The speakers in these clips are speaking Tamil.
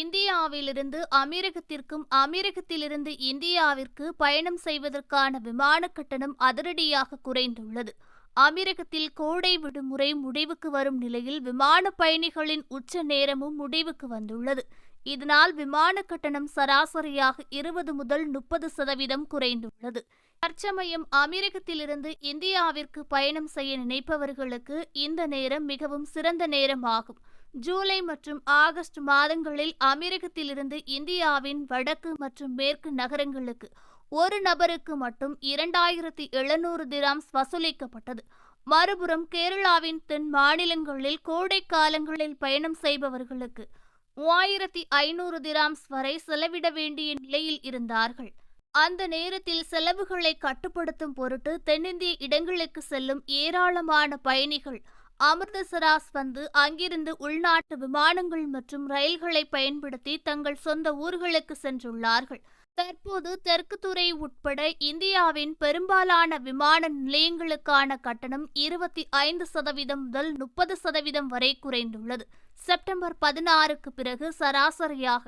இந்தியாவிலிருந்து அமீரகத்திற்கும் அமீரகத்திலிருந்து இந்தியாவிற்கு பயணம் செய்வதற்கான விமான கட்டணம் அதிரடியாக குறைந்துள்ளது. அமீரகத்தில் கோடை விடுமுறை முடிவுக்கு வரும் நிலையில் விமான பயணிகளின் உச்ச நேரமும் முடிவுக்கு வந்துள்ளது. இதனால் விமான கட்டணம் சராசரியாக இருபது முதல் முப்பது சதவீதம் குறைந்துள்ளது. தற்சமயம் அமீரகத்திலிருந்து இந்தியாவிற்கு பயணம் செய்ய நினைப்பவர்களுக்கு இந்த நேரம் மிகவும் சிறந்த நேரமாகும். ஜூலை மற்றும் ஆகஸ்ட் மாதங்களில் அமெரிக்கத்திலிருந்து இந்தியாவின் வடக்கு மற்றும் மேற்கு நகரங்களுக்கு ஒரு நபருக்கு மட்டும் இரண்டாயிரத்தி எழுநூறு திராம்ஸ் வசூலிக்கப்பட்டது. மறுபுறம் கேரளாவின் தென் மாநிலங்களில் கோடை காலங்களில் பயணம் செய்பவர்களுக்கு மூவாயிரத்தி ஐநூறு திராம்ஸ் வரை செலவிட வேண்டிய நிலையில் இருந்தார்கள். அந்த நேரத்தில் செலவுகளை கட்டுப்படுத்தும் பொருட்டு தென்னிந்திய இடங்களுக்கு செல்லும் ஏராளமான பயணிகள் அமிர்தசராஸ் வந்து அங்கிருந்து உள்நாட்டு விமானங்கள் மற்றும் ரயில்களை பயன்படுத்தி தங்கள் சொந்த ஊர்களுக்கு சென்றுள்ளார்கள். தற்போது தெற்கு துறை உட்பட இந்தியாவின் பெரும்பாலான விமான நிலையங்களுக்கான கட்டணம் இருபத்தி ஐந்து சதவீதம் முதல் முப்பது சதவீதம் வரை குறைந்துள்ளது. செப்டம்பர் பதினாறுக்கு பிறகு சராசரியாக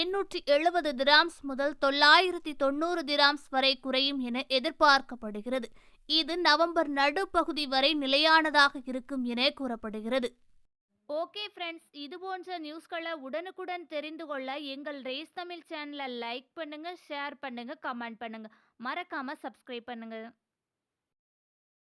எண்ணூற்றி எழுபது திராம்ஸ் முதல் தொள்ளாயிரத்தி தொண்ணூறு திராம்ஸ் வரை குறையும் என எதிர்பார்க்கப்படுகிறது. இது நவம்பர் நடுப்பகுதி வரை நிலையானதாக இருக்கும் என கூறப்படுகிறது. ஓகே ஃப்ரெண்ட்ஸ் இது போன்ற நியூஸ்களை உடனுக்குடன் தெரிந்து கொள்ள எங்கள் ரேஸ் தமிழ் சேனலை லைக் பண்ணுங்கள் ஷேர் பண்ணுங்கள் கமெண்ட் பண்ணுங்கள் மறக்காமல் சப்ஸ்கிரைப் பண்ணுங்கள்